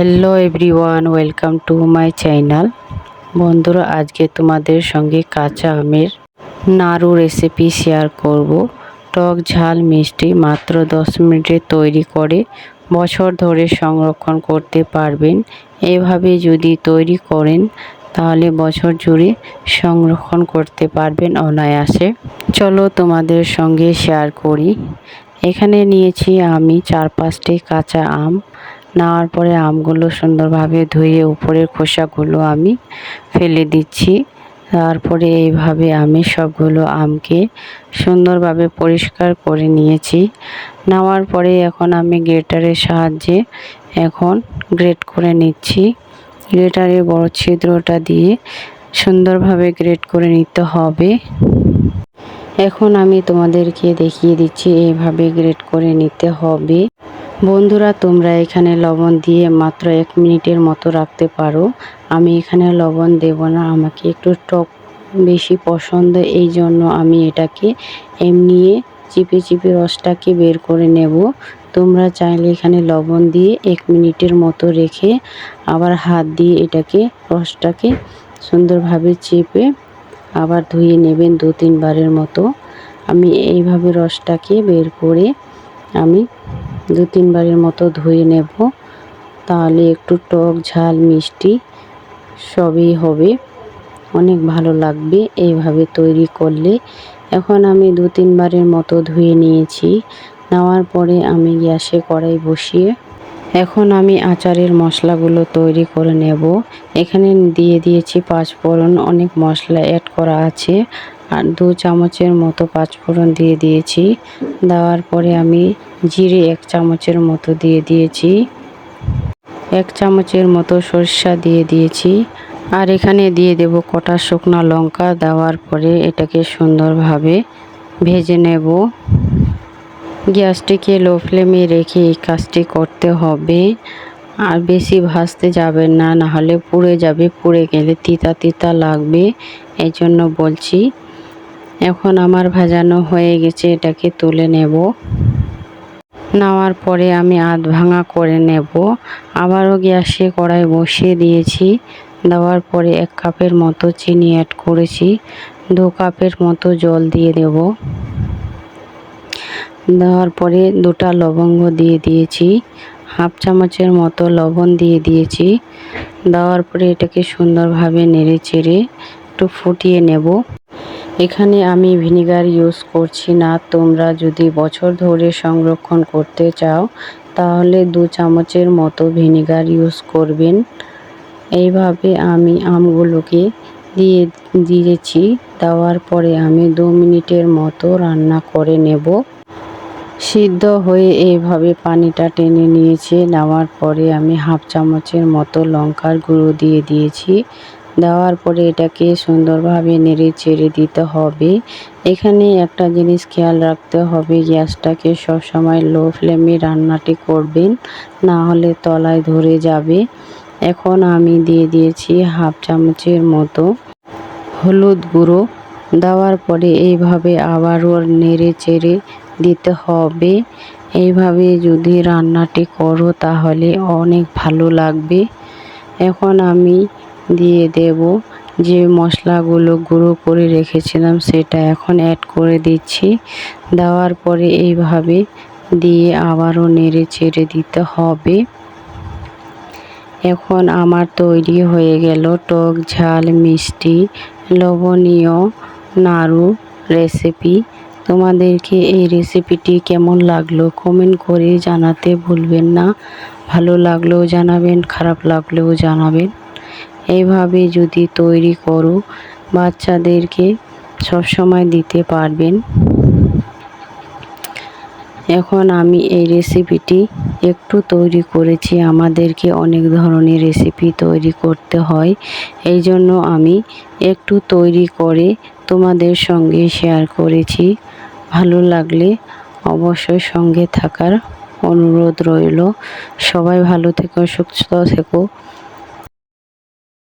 Hello everyone, welcome to my channel. বন্ধুরা, আজকে তোমাদের সঙ্গে কাঁচা আমের নাড়ু রেসিপি শেয়ার করব। টক ঝাল মিষ্টি মাত্র দশ মিনিটে তৈরি করে বছর ধরে সংরক্ষণ করতে পারবেন। এভাবে যদি তৈরি করেন, তাহলে বছর জুড়ে সংরক্ষণ করতে পারবেন অনায়াসে। চলো তোমাদের সঙ্গে শেয়ার করি। এখানে নিয়েছি আমি চার পাঁচটি কাঁচা আম। নেওয়ার পরে আমগুলো সুন্দরভাবে ধুয়ে উপরের খোসাগুলো আমি ফেলে দিচ্ছি। তারপরে এইভাবে আমি সবগুলো আমকে সুন্দরভাবে পরিষ্কার করে নিয়েছি। নেওয়ার পরে এখন আমি গ্রেটারের সাহায্যে এখন গ্রেট করে নিচ্ছি। গ্রেটারের বড় ছিদ্রটা দিয়ে সুন্দরভাবে গ্রেট করে নিতে হবে। এখন আমি তোমাদেরকে দেখিয়ে দিচ্ছি, এইভাবে গ্রেট করে নিতে হবে। বন্ধুরা, তোমরা এখানে লবণ দিয়ে মাত্র এক মিনিটের মতো রাখতে পারো। আমি এখানে লবণ দেব না, আমাকে একটু টক বেশি পছন্দ, এই জন্য আমি এটাকে এমনি চিপে চিপে রসটাকে বের করে নেব। তোমরা চাইলে এখানে লবণ দিয়ে এক মিনিটের মতো রেখে আবার হাত দিয়ে এটাকে রসটাকে সুন্দরভাবে চেপে আবার ধুয়ে নেবেন দু তিনবারের মতো। আমি এইভাবে রসটাকে বের করে আমি দু তিনবারের মতো ধুয়ে নেব। তাহলে একটু টক ঝাল মিষ্টি সবই হবে। অনেক ভালো লাগবে এইভাবে তৈরি করলে। এখন আমি দু তিনবারের মতো ধুয়ে নিয়েছি। নেওয়ার পরে আমি গ্যাসে কড়াই বসিয়ে এখন আমি আচারের মশলাগুলো তৈরি করে নেব। এখানে দিয়ে দিয়েছি পাঁচ পাঁচফোড়ন, অনেক মশলা অ্যাড করা আছে। আর দু চামচের মতো পাঁচফোড়ন দিয়ে দিয়েছি। দেওয়ার পরে আমি জিরে এক চামচের মতো দিয়ে দিয়েছি। এক চামচের মতো সরষা দিয়ে দিয়েছি। আর এখানে দিয়ে দেব কটা শুকনো লঙ্কা। দেওয়ার পরে এটাকে সুন্দরভাবে ভেজে নেব। গ্যাসটিকে লো ফ্লেমে রেখে এই কাজটি করতে হবে। আর বেশি ভাজতে যাবেন না, নাহলে পুড়ে যাবে, পুড়ে গেলে তিতা তিতা লাগবে। এই জন্য বলছি এখন আমার ভাজানো হয়ে গেছে, এটাকে তুলে নেব। নেওয়ার পরে আমি আধ ভাঙা করে নেব। আবারও গ্যাসে কড়াই বসিয়ে দিয়েছি। দেওয়ার পরে এক কাপের মতো চিনি অ্যাড করেছি। দু কাপের মতো জল দিয়ে দেব। দেওয়ার পরে দুটা লবঙ্গ দিয়ে দিয়েছি। হাফ চামচের মতো লবণ দিয়ে দিয়েছি। দেওয়ার পরে এটাকে সুন্দরভাবে নেড়ে চেড়ে একটু ফুটিয়ে নেব। এখানে আমি ভিনিগার ইউজ করছি না। তোমরা যদি বছর ধরে সংরক্ষণ করতে চাও, তাহলে দু চামচের মতো ভিনিগার ইউজ করবেন। এইভাবে আমি আমগুলোকে দিয়ে দিয়েছি। দেওয়ার পরে আমি দু মিনিটের মতো রান্না করে নেব। সিদ্ধ হয়ে এইভাবে পানিটা টেনে নিয়েছে। নেওয়ার পরে আমি হাফ চামচের মতো লঙ্কার গুঁড়ো দিয়ে দিয়েছি। দেওয়ার পরে এটাকে সুন্দরভাবে নেড়ে চেড়ে দিতে হবে। এখানে একটা জিনিস খেয়াল রাখতে হবে, গ্যাসটাকে সবসময় লো ফ্লেমে রান্নাটি করবেন, না হলে তলায় ধরে যাবে। এখন আমি দিয়ে দিয়েছি হাফ চামচের মতো হলুদ গুঁড়ো। দেওয়ার পরে এইভাবে আবারও নেড়ে চেড়ে দিতে হবে। এইভাবে যদি রান্নাটি করো তাহলে অনেক ভালো লাগবে। এখন আমি দিয়ে দেব। যে মশলাগুলো গুঁড়ো করে রেখেছিলাম সেটা এখন অ্যাড করে দিচ্ছি। দেওয়ার পরে এইভাবে দিয়ে আবারও নেড়ে চেড়ে দিতে হবে। এখন আমার তৈরি হয়ে গেল টক ঝাল, মিষ্টি, লবণীয় নাড়ু রেসিপি তোমাদেরকে এই রেসিপিটি কেমন লাগল কমেন্ট করে জানাতে ভুলবেন না। ভালো লাগলেও জানাবেন, খারাপ লাগলেও জানাবেন। এইভাবে যদি তৈরি করো, বাচ্চাদেরকে সবসময় দিতে পারবেন। এখন আমি এই রেসিপিটি একটু তৈরি করেছি। আমাদেরকে অনেক ধরনের রেসিপি তৈরি করতে হয়। এই জন্য আমি একটু তৈরি করে তোমাদের সঙ্গে শেয়ার করেছি। ভালো লাগলে অবশ্যই সঙ্গে থাকার অনুরোধ রইল। সবাই ভালো থেকো, সুস্থ থেকো।